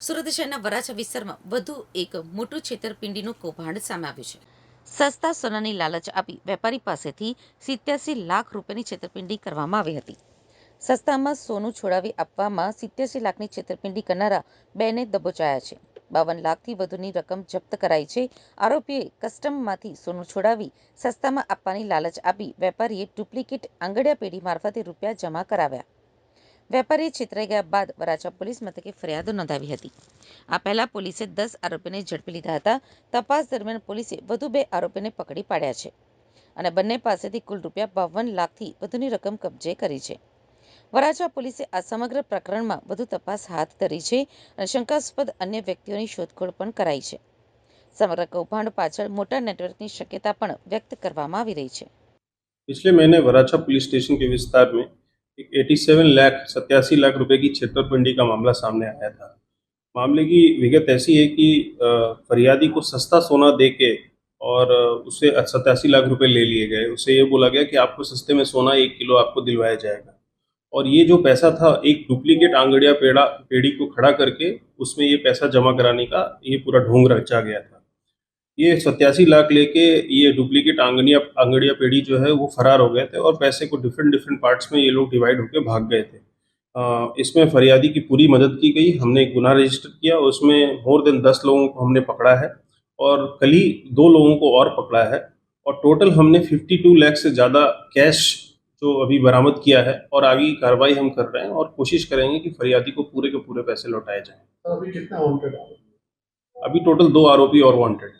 સુરત શહેરના વરાછા વિસ્તારમાં વધુ એક મોટું છેતરપિંડીનું કૌભાંડ સામે આવ્યું છે. સસ્તા સોનાની લાલચ આપી વેપારી પાસેથી સિત્યાસી લાખ રૂપિયાની છેતરપિંડી કરવામાં આવી હતી. સસ્તામાં સોનું છોડાવી આપવામાં સિત્યાસી લાખની છેતરપિંડી કરનારા બેને દબોચાયા છે. બાવન લાખથી વધુની રકમ જપ્ત કરાઈ છે. આરોપીએ કસ્ટમમાંથી સોનું છોડાવી સસ્તામાં આપવાની લાલચ આપી વેપારીએ ડુપ્લિકેટ આંગડિયા પેઢી મારફતે રૂપિયા જમા કરાવ્યા. વેપારીએ છેતરાઈ ગયા બાદ વરાછા પોલીસ મથકે ફરિયાદ નોંધાવી હતી આ પહેલા પોલીસે દસ આરોપીને ઝડપી લીધા હતા તપાસ દરમિયાન પોલીસે વધુ બે આરોપીને પકડી પાડ્યા છે અને બંને પાસેથી કુલ રૂપિયા બાવન લાખથી વધુની રકમ કબજે કરી છે વરાછા પોલીસે આ સમગ્ર પ્રકરણમાં વધુ તપાસ હાથ ધરી છે અને શંકાસ્પદ અન્ય વ્યક્તિઓની શોધખોળ પણ કરાઈ છે સમગ્ર કૌભાંડ પાછળ મોટા નેટવર્કની શક્યતા પણ વ્યક્ત કરવામાં આવી રહી છે पिछले महीने वराछा पुलिस स्टेशन के विस्तार में एक 87 लाख सत्यासी लाख रुपए की छेतरपिंडी का मामला सामने आया था। मामले की विगत ऐसी है कि फरियादी को सस्ता सोना दे के और उससे सत्तासी लाख रुपए ले लिए गए। उससे ये बोला गया कि आपको सस्ते में सोना एक किलो आपको दिलवाया जाएगा। और ये जो पैसा था, एक डुप्लीकेट आंगड़िया पेड़ा, पेड़ी को खड़ा करके उसमें ये पैसा जमा कराने का ये पूरा ढोंग रचा गया था। ये सत्यासी लाख लेके ये डुप्लीकेट आंगड़िया आंगड़िया पेड़ी जो है वो फरार हो गए थे और पैसे को डिफरेंट डिफरेंट पार्ट्स में ये लोग डिवाइड होकर भाग गए थे। इसमें फरियादी की पूरी मदद की गई हमने एक गुना रजिस्टर किया उसमें मोर देन दस लोगों को हमने पकड़ा है और कल ही दो लोगों को और पकड़ा है और टोटल हमने 52 लाख से ज़्यादा कैश जो अभी बरामद किया है और आगे की कार्रवाई हम कर रहे हैं और कोशिश करेंगे कि फरियादी को पूरे के पूरे पैसे लौटाए जाएँ। अभी कितना वांटेड अभी टोटल दो आरोपी और वांटेड